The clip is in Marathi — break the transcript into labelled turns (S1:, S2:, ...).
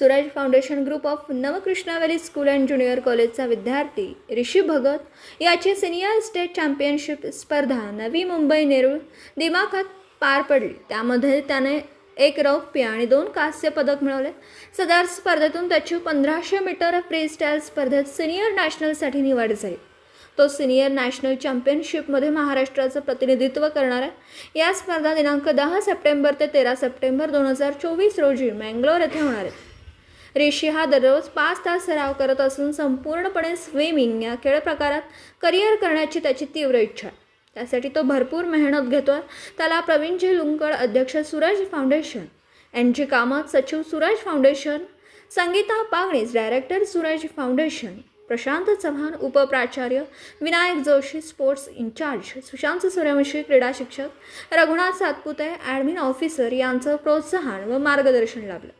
S1: Swaraj foundation group of Navkrishna valley school and junior कॉलेजचा विद्यार्थी ऋषी भगत याची सिनियर स्टेट चॅम्पियनशिप स्पर्धा नवी मुंबई नेरूळ दिमाखात पार पडली. त्यामध्ये त्याने एक रौप्य आणि दोन कांस्य पदक मिळवले. सदर स्पर्धेतून त्याची पंधराशे मीटर फ्री स्टाईल स्पर्धेत सिनियर नॅशनलसाठी निवड झाली. तो सिनियर नॅशनल चॅम्पियनशिपमध्ये महाराष्ट्राचं प्रतिनिधित्व करणार आहे. या स्पर्धा दिनांक दहा सप्टेंबर ते तेरा सप्टेंबर दोन हजार चोवीस रोजी मँगलोर येथे होणार आहेत रेशी हा दररोज पाच तास सराव करत असून संपूर्णपणे स्विमिंग या खेळ प्रकारात करिअर करण्याची त्याची तीव्र इच्छा आहे. त्यासाठी तो भरपूर मेहनत घेतो त्याला प्रवीणजी लुंकड अध्यक्ष सूरज फाउंडेशन यांची कामात सचिव Suraj foundation Sangeeta Pagnis director Suraj foundation Prashant Chavan उपप्राचार्य Vinayak Joshi sports incharge Sushant Suryavanshi क्रीडा शिक्षक रघुनाथ सातपुते ॲडमिन ऑफिसर यांचं प्रोत्साहन व मार्गदर्शन लाभलं.